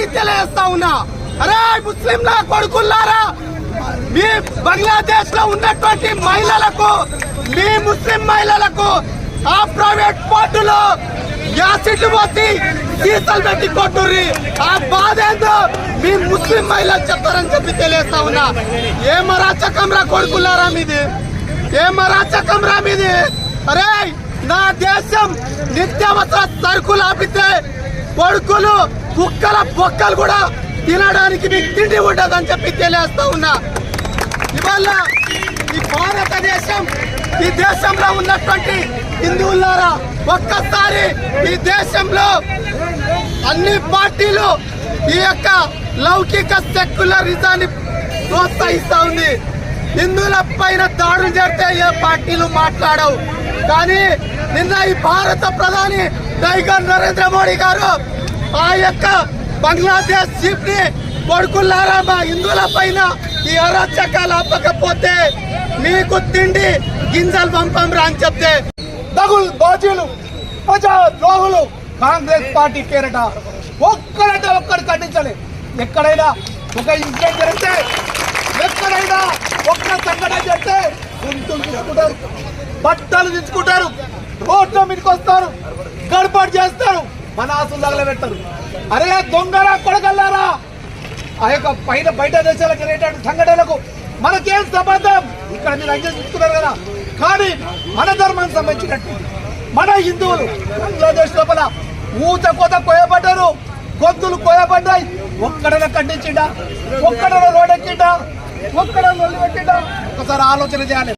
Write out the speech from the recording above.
తెలియజేస్తా ఉన్నా. అరే ముస్లింల కొడుకుల్లారా మీ బంగ్లాదేశ్లో ఉన్నటువంటి మహిళలకు మీ ముస్లిం మహిళలకు ఆ ప్రైవేట్ పోర్టులో యాసిడ్ పోసి సీసలు పెట్టి కొట్టుర్రి. ఆ బాధ ఏందో మీ ముస్లిం మహిళలు చెప్తారని చెప్పి తెలియస్తా ఉన్నా. ఏ మరాచకం రా మీది? ఏ మరాచకం రా మీది? అరే నా దేశం నిత్యావసర సరుకులు ఆపితే కొడుకులు కుక్కల బొక్కలు కూడా తినడానికి మీకు తిండి ఉండదని చెప్పి తెలియస్తా ఉన్నా. ఇవాళ ఈ భారతదేశం ఈ దేశంలో ఉన్నటువంటి హిందువులారా ఒక్కసారి ఈ దేశంలో అన్ని పార్టీలు ఈ యొక్క లౌకిక సెక్యులరిజాన్ని ప్రోత్సహిస్తా ఉంది. హిందువుల పైన దాడులు జరిగితే ఏ పార్టీలు మాట్లాడవు. కానీ నిన్న ఈ భారత ప్రధాని టైగర్ నరేంద్ర మోడీ గారు ఆ యొక్క బంగ్లాదేశ్ చీఫ్ని కొడుకుల్లారా మా హిందువుల పైన? ఈ అరాచకాలు అప్పకపోతే మీకు తిండి గింజలు పంపంరా అని చెప్తే దగులు బాజీలు ప్రజా ద్రోహులు కాంగ్రెస్ పార్టీ పేరట ఒక్కడంటే ఒక్కడు ఖండించాలి. ఎక్కడైనా ఒక ఇన్సిడెంట్ జరిగితే ఎక్కడైనా ఒక్క సంఘటన చేస్తే గుంతులు తీసుకుంటారు బట్టలు తీసుకుంటారు రోడ్ల మీదకి వస్తారు. గడపాటు చేస్తారు. మన ఆస్తులు తగలబెట్టరు అరే దొంగరా కొడగల్లారా? ఆ యొక్క పైన బయట దేశాలకు జరిగేటువంటి సంఘటనలకు మనకేం సంబంధం? ఇక్కడ మీరు అంగీకరిస్తున్నారు కదా. కానీ మన ధర్మానికి సంబంధించినట్టు. మన హిందువులు బంగ్లాదేశ్ లోపల ఊత కోత కోయబడ్డారు. గొంతులు కోయబడ్డాయి. ఒక్కడన ఖండించిండా? ఒక్కడన రోడెక్కిండా? ఒక్కడన పెట్టిండా? ఒకసారి ఆలోచన చేయాలి.